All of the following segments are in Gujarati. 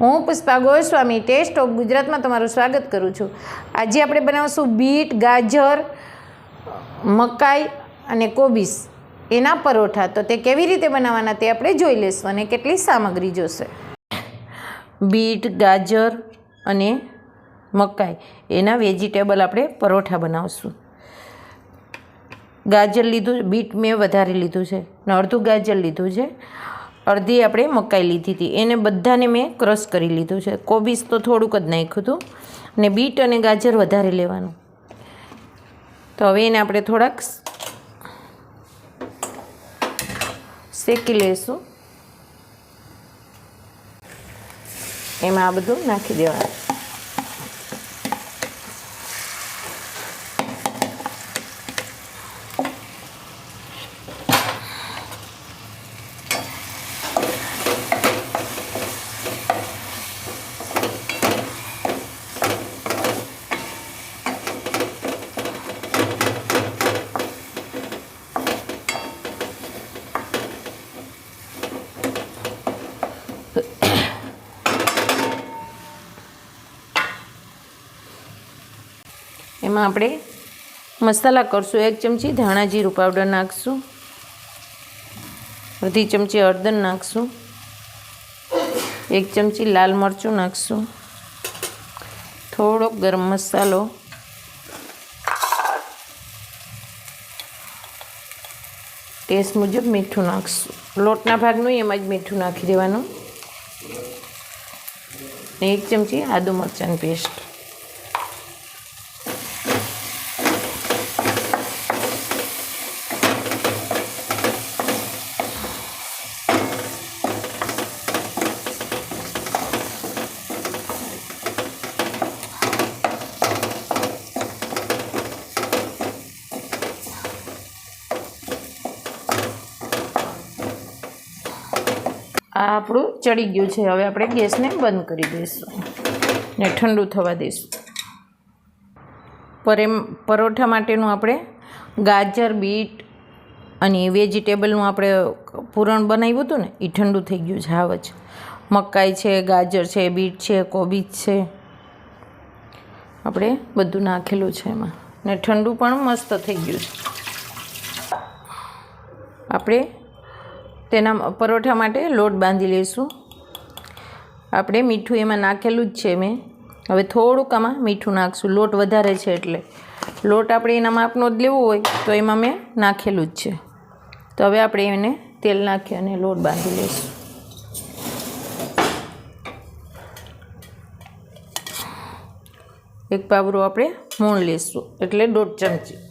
હું પુષ્પા ગોસ્વામી ટેસ્ટ ઓફ ગુજરાતમાં તમારું સ્વાગત કરું છું. આજે આપણે બનાવશું બીટ, ગાજર, મકાઈ અને કોબીસ. એના પરોઠા. તો તે કેવી રીતે બનાવવાના તે આપણે જોઈ લઈશું અને કેટલી સામગ્રી જોશે. બીટ, ગાજર અને મકાઈ. એના વેજીટેબલ આપણે પરોઠા બનાવશું. ગાજર લીધું બીટ મેં વધારે લીધું છે. અને અડધું ગાજર લીધું છે. અડધી આપણે મકાઈ લીધી હતી. એને બધાને મેં ક્રશ કરી લીધું છે. કોબીસ તો થોડુંક જ નાખ્યું હતું. અને બીટ અને ગાજર વધારે લેવાનું. તો હવે એને આપણે થોડાક શેકી લઈશું એમાં આ બધું નાખી દેવાનું. એમાં આપણે મસાલા કરશું. એક ચમચી ધાણા જીરું પાવડર નાખશું. અડધી ચમચી હળદર નાખશું. એક ચમચી લાલ મરચું નાખશું. થોડોક ગરમ મસાલો. ટેસ્ટ મુજબ મીઠું નાખશું. લોટના ભાગનું એમાં જ મીઠું નાખી દેવાનું. ને એક ચમચી આદુ મરચાંની પેસ્ટ આપણું ચડી ગયું છે. હવે આપણે ગેસને બંધ કરી દઈશું ને ઠંડુ થવા દઈશું. પરેમ, પરોઠા માટેનું આપણે ગાજર, બીટ અને વેજીટેબલનું આપણે પૂરણ બનાવ્યું હતું ને, એ ઠંડુ થઈ ગયું છે, હાવ જ. મકાઈ છે, ગાજર છે, બીટ છે, કોબીજ છે. આપણે બધું નાખેલું છે એમાં. ને ઠંડુ પણ મસ્ત થઈ ગયું છે. આપણે તેના પરોઠા માટે લોટ બાંધી લઈશું. આપણે મીઠું એમાં નાખેલું જ છે મેં. હવે થોડુંક આમાં મીઠું નાખશું. લોટ વધારે છે એટલે. લોટ આપણે એના માપનો જ લેવો હોય તો એમાં મેં નાખેલું જ છે. તો હવે આપણે એને તેલ નાખી અને લોટ બાંધી લઈશું. એક પાવરો આપણે મૂણ લઈશું. એટલે દોઢ ચમચી.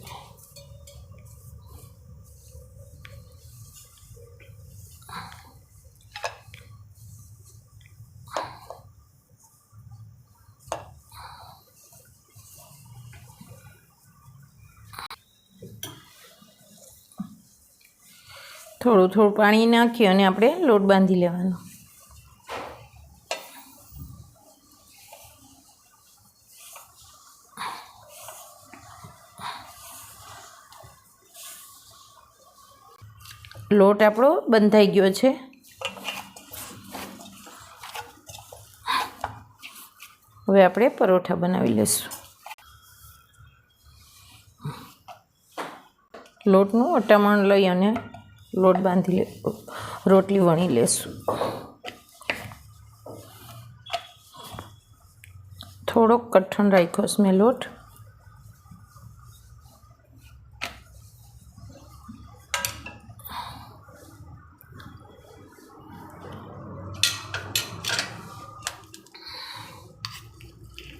થોડું થોડું પાણી નાખી અને આપણે લોટ બાંધી લેવાનો. લોટ આપણો બંધાઈ ગયો છે. હવે આપણે પરોઠા બનાવી લઈશું. લોટનું અટામણ લઈ અને લોટ બાંધી લે, રોટલી વણી લેશું. થોડોક કઠણ રાખ્યો છે મેં લોટ.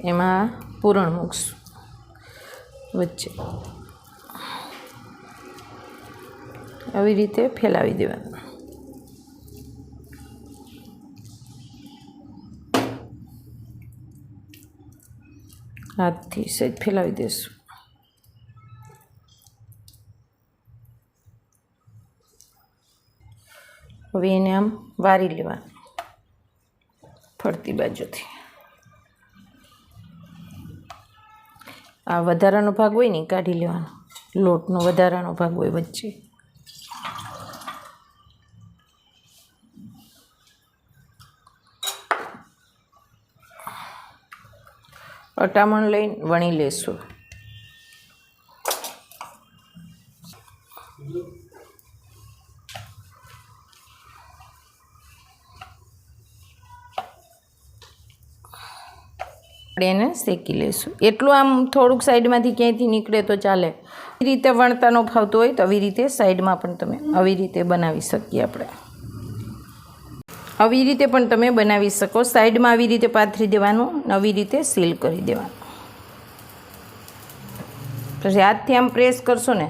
એમાં પૂરણ મૂકશું વચ્ચે. આવી રીતે ફેલાવી દેવાનું. હાથથી સહેજ ફેલાવી દઈશું હવે એને આમ વારી લેવાનું, ફરતી બાજુથી. આ વધારાનો ભાગ હોય ને કાઢી લેવાનો. લોટનો વધારાનો ભાગ હોય વચ્ચે. અટામણ લઈને વણી લેશું. આપણે એને શેકી લઈશું એટલું આમ થોડુંક સાઈડમાંથી ક્યાંયથી નીકળે તો ચાલે. એ રીતે વણતા ફાવતો ફાવતું હોય તો આવી રીતે સાઈડમાં પણ તમે આવી રીતે બનાવી શકીએ આપણે. આવી રીતે પણ તમે બનાવી શકો. સાઈડમાં આવી રીતે પાથરી દેવાનું, નવી રીતે સીલ કરી દેવાનું. પછી હાથથી આમ પ્રેસ કરશો ને,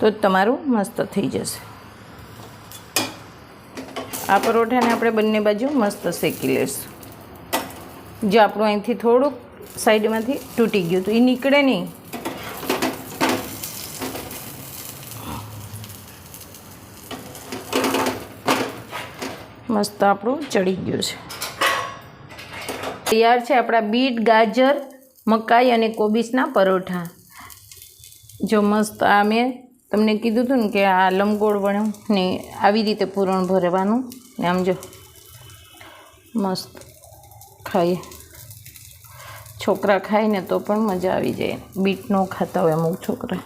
તો તમારું મસ્ત થઈ જશે. આ પરોઠાને આપણે બંને બાજુ મસ્ત શેકી લઈશું જો આપણું અહીંથી થોડુંક સાઈડમાંથી તૂટી ગયું, તો એ નીકળે નહીં. મસ્ત આપણું ચડી ગયું છે. તૈયાર છે આપણા બીટ, ગાજર, મકાઈ અને કોબીસના પરોઠા. જો મસ્ત આ મેં તમને કીધું હતું ને કે આ લંબગોળ વણ્યું ને આવી રીતે પૂરણ ભરવાનું ને આમ જો મસ્ત ખાઈએ. છોકરા ખાય ને તો પણ મજા આવી જાય. બીટ ન ખાતા હોય અમુક છોકરા.